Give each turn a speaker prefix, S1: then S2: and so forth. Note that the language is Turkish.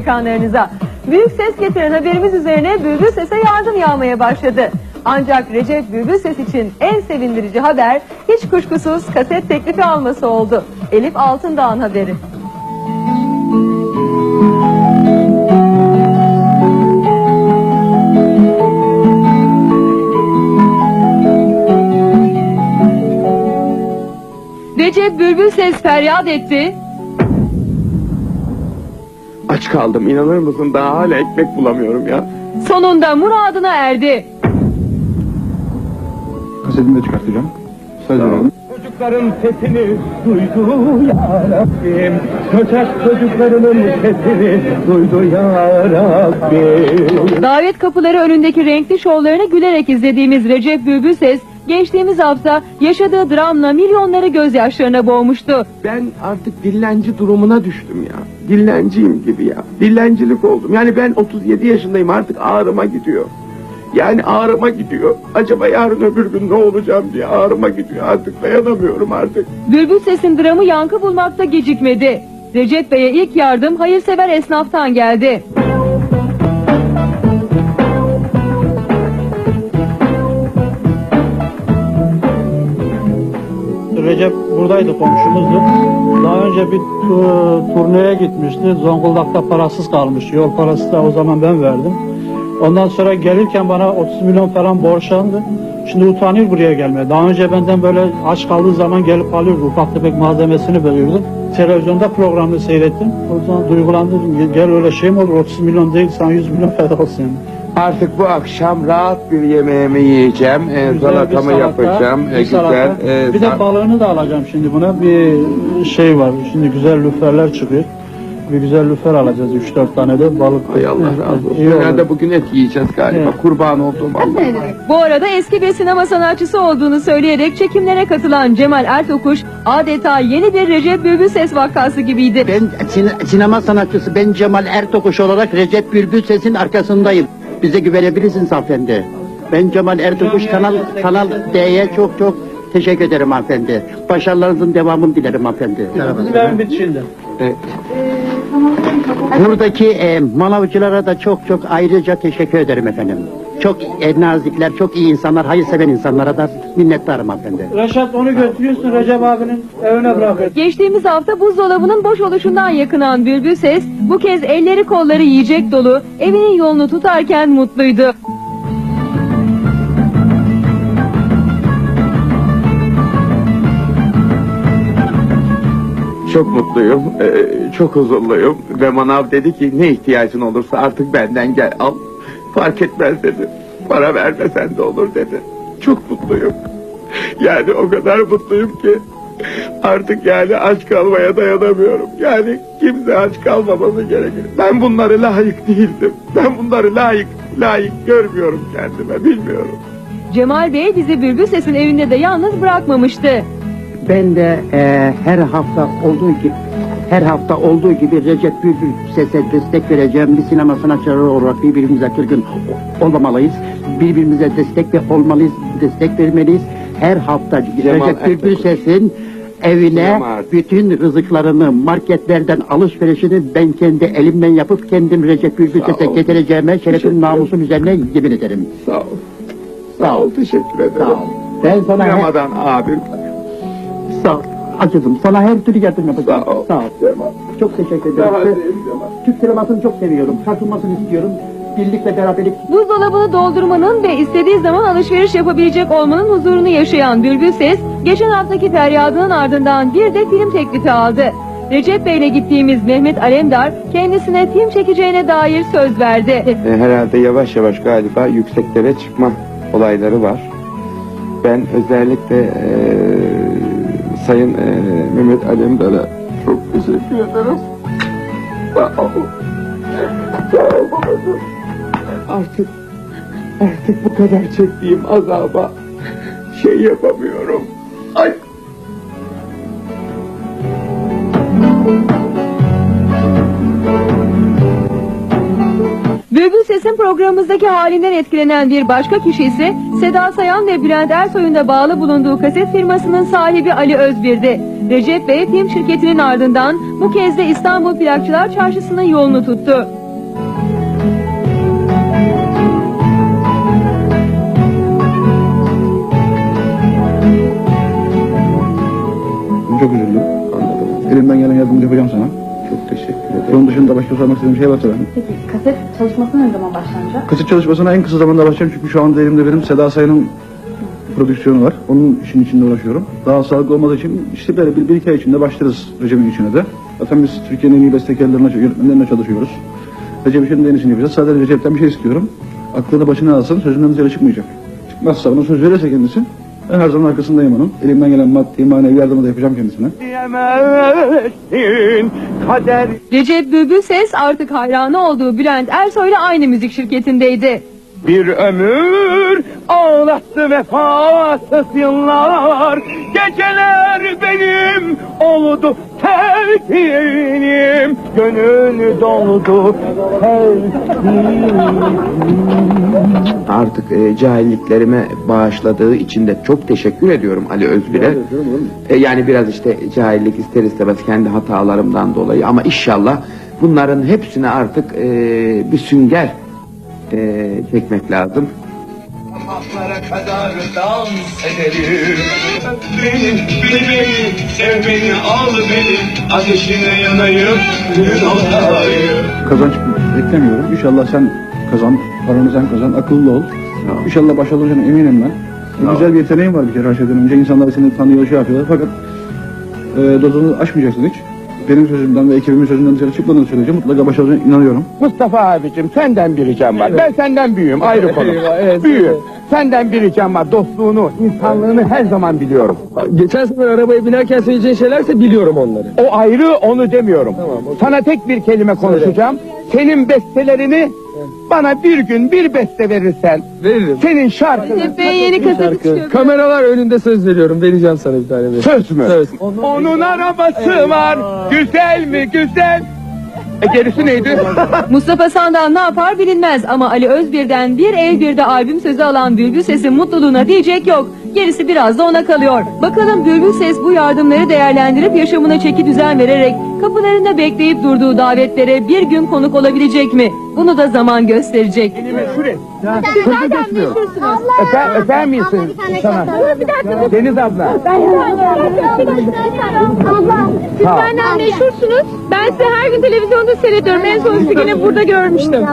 S1: ekranlarınıza. Büyük ses getiren haberimiz üzerine Bülbül Ses'e yardım yağmaya başladı. Ancak Recep Bülbül Ses için en sevindirici haber hiç kuşkusuz kaset teklifi alması oldu. Elif Altındağ'ın haberi. Recep Bülbül Ses feryat etti.
S2: Aç kaldım inanır mısın daha hala ekmek bulamıyorum ya.
S1: Sonunda muradına erdi.
S3: Kasetini de çıkartacağım. Söz verelim.
S2: Çocukların sesini duydu ya Rabbim Köçek çocuklarının sesini duydu ya Rabbim
S1: Davet kapıları önündeki renkli şovlarını gülerek izlediğimiz Recep Bülbül Ses, geçtiğimiz hafta yaşadığı dramla milyonları gözyaşlarına boğmuştu.
S2: Ben artık dillenci durumuna düştüm ya. Dilenciyim gibi ya. Dilencilik oldum. Yani ben 37 yaşındayım artık ağrıma gidiyor. Yani ağrıma gidiyor. Acaba yarın öbür gün ne olacağım diye ağrıma gidiyor. Artık dayanamıyorum artık.
S1: Bülbül Ses'in dramı yankı bulmakta gecikmedi. Recep Bey'e ilk yardım hayırsever esnaftan geldi.
S4: Recep buradaydı komşumuzdu. Daha önce bir tu- turneye gitmişti. Zonguldak'ta parasız kalmış. Yol parası da o zaman ben verdim. Ondan sonra gelirken bana 30 milyon falan borçlandı. Şimdi utanıyor buraya gelmeye. Daha önce benden böyle aç kaldığı zaman gelip alıyordu. Ufak tefek malzemesini veriyordu. Televizyonda programını seyrettim. O zaman duygulandım. Gel- öyle şey mi olur? 30 milyon değil sana 100 milyon feda olsun. Yani.
S2: Artık bu akşam rahat bir yemeğimi yiyeceğim. E,
S4: Güzel bir
S2: salatamı
S4: salata,
S2: yapacağım.
S4: bir
S2: E,
S4: salata.
S2: güzel. e,
S4: bir de balığını da alacağım şimdi buna. Bir şey var. Şimdi güzel lüferler çıkıyor. Bir güzel lüfer alacağız 3-4 tane de balık.
S2: Ay Allah razı olsun.
S4: İyi olur.
S2: Herhalde bugün et yiyeceğiz galiba.
S4: Evet.
S2: Kurban olduğum Allah.
S1: Bu arada eski bir sinema sanatçısı olduğunu söyleyerek çekimlere katılan Cemal Ertokuş adeta yeni bir Recep Bülbül Ses vakası gibiydi.
S5: Ben sine- sinema sanatçısı ben Cemal Ertokuş olarak Recep Bülbül Ses'in arkasındayım. Bize güvenebilirsiniz hanımefendi. Ben Cemal Ertokuş Kanal Kanal D'ye çok çok teşekkür ederim hanımefendi. Başarılarınızın devamını dilerim hanımefendi.
S4: Dizilerin bitişinde.
S2: E,
S5: Buradaki e, manavcılara da çok çok ayrıca teşekkür ederim efendim. Çok e, nazikler, çok iyi insanlar, hayırsever insanlara da minnettarım hanımefendi.
S4: Reşat onu götürüyorsun Recep abinin evine bırakıyorsun.
S1: Geçtiğimiz hafta buzdolabının boş oluşundan yakınan Bülbül Ses bu kez elleri kolları yiyecek dolu evinin yolunu tutarken mutluydu.
S2: Çok mutluyum, e, çok huzurluyum ve manav dedi ki ne ihtiyacın olursa artık benden gel al. Fark etmez dedi. Para vermesen de olur dedi. Çok mutluyum. Yani o kadar mutluyum ki artık yani aç kalmaya dayanamıyorum. Yani kimse aç kalmaması gerekir. Ben bunları layık değildim. Ben bunları layık layık görmüyorum kendime bilmiyorum.
S1: Cemal Bey bizi Bülbül Ses'in evinde de yalnız bırakmamıştı.
S5: Ben de e, her hafta olduğu gibi her hafta olduğu gibi Recep Bülbül Ses'e destek vereceğim bir sinema sanatçıları olarak birbirimize kırgın olmamalıyız. Birbirimize destek ve olmalıyız, destek vermeliyiz. Her hafta
S2: Cemal
S5: Recep Bülbül. Ses'in evine bütün rızıklarını marketlerden alışverişini ben kendi elimden yapıp kendim Recep Bülbül Ses'e getireceğime şerefim namusum üzerine yemin ederim.
S2: Sağ ol. Sağ ol teşekkür ederim.
S5: Sağ ol. Ben sana
S2: Ramazan abim.
S5: sağ ol. Acıdım. Sana her türlü yardım yapacağım.
S2: Sağ ol.
S5: Sağ ol. Çok teşekkür
S2: Daha
S5: ederim.
S2: Cemal.
S5: Türk sinemasını çok seviyorum. Katılmasını istiyorum. Birlikte beraberlik
S1: Buzdolabını doldurmanın ve istediği zaman alışveriş yapabilecek olmanın huzurunu yaşayan Bülbül Ses, geçen haftaki feryadının ardından bir de film teklifi aldı. Recep Bey'le gittiğimiz Mehmet Alemdar kendisine film çekeceğine dair söz verdi.
S2: E, herhalde yavaş yavaş galiba yükseklere çıkma olayları var. Ben özellikle e, Sayın e, Mehmet Alemdar'a çok teşekkür ederim. Sağ ol. Sağ ol babacığım. Artık, artık bu kadar çektiğim azaba şey yapamıyorum. Ay.
S1: Bülbül Ses'in programımızdaki halinden etkilenen bir başka kişi ise Seda Sayan ve Bülent Ersoy'un da bağlı bulunduğu kaset firmasının sahibi Ali Özbir'di. Recep Bey film şirketinin ardından bu kez de İstanbul Plakçılar Çarşısı'nın yolunu tuttu.
S3: Çok üzüldüm.
S2: Anladım.
S3: Elimden gelen yardımı yapacağım sana. Onun dışında başka sormak istediğim şey varsa benim.
S6: Peki kaset çalışmasına ne zaman başlanacak?
S3: Kaset çalışmasına en kısa zamanda başlayacağım çünkü şu anda elimde benim Seda Sayın'ın prodüksiyonu var. Onun işin içinde uğraşıyorum. Daha sağlıklı olmadığı için işte böyle bir, bir iki ay içinde başlarız Recep'in içine de. Zaten biz Türkiye'nin en iyi bestekarlarına, yönetmenlerine çalışıyoruz. Recep için de en iyisini yapacağız. Sadece Recep'ten bir şey istiyorum. Aklını başına alsın, sözünden dışarı çıkmayacak. Çıkmazsa ona söz verirse kendisi, ben her zaman arkasındayım onun. Elimden gelen maddi, manevi yardımı da yapacağım kendisine.
S2: Diyemezsin kader.
S1: Recep Bülbül Ses artık hayranı olduğu Bülent Ersoy'la aynı müzik şirketindeydi.
S2: Bir ömür ağlattı vefasız yıllar. Geceler benim oldu telkinim Gönül doldu Artık e, cahilliklerime bağışladığı için de çok teşekkür ediyorum Ali Özbir'e. E, yani biraz işte cahillik ister istemez kendi hatalarımdan dolayı ama inşallah bunların hepsine artık e, bir sünger e, çekmek lazım.
S7: Sabahlara kadar dans ederim Beni, beni, beni, sev beni, al beni Ateşine yanayım, gün olayım
S3: Kazanç beklemiyorum. İnşallah sen kazan, paranı sen kazan, akıllı ol.
S2: ol.
S3: İnşallah başarılı olacağına eminim ben.
S2: Ol.
S3: Güzel bir yeteneğin var bir kere her şeyden önce. İnsanlar seni tanıyor, şey yapıyorlar. Fakat e, dozunu aşmayacaksın hiç. Benim sözümden ve ekibimin sözünden dışarı çıkmadığın sürece mutlaka başaracağına inanıyorum.
S2: Mustafa abicim senden bir ricam var. Ben senden büyüğüm ayrı konu. Büyüğüm. Senden bir ricam var. Dostluğunu, insanlığını her zaman biliyorum.
S8: Geçen sefer arabaya binerken söyleyeceğin şeylerse biliyorum onları.
S2: O ayrı onu demiyorum. Sana tek bir kelime konuşacağım. Senin bestelerini bana bir gün bir beste verirsen
S8: Veririm.
S2: senin şarkını
S1: Recep Bey yeni kaseti çıkıyor.
S8: Kameralar önünde söz veriyorum. Vereceğim sana bir tane. de.
S2: söz mü?
S8: Söz.
S2: Onun arabası var. Güzel mi güzel? E gerisi neydi?
S1: Mustafa Sandal ne yapar bilinmez ama Ali Özbir'den bir el bir de albüm sözü alan Bülbül Ses'in mutluluğuna diyecek yok. Gerisi biraz da ona kalıyor. Bakalım Bülbül Ses bu yardımları değerlendirip yaşamına çeki düzen vererek kapılarında bekleyip durduğu davetlere bir gün konuk olabilecek mi? Bunu da zaman gösterecek.
S2: Meşhur et. Sözü geçmiyor. Öper, öper misin sana? Deniz abla.
S9: Siz benden meşhursunuz. Ben sizi her gün televizyonda seyrediyorum. En son sizi yine burada görmüştüm.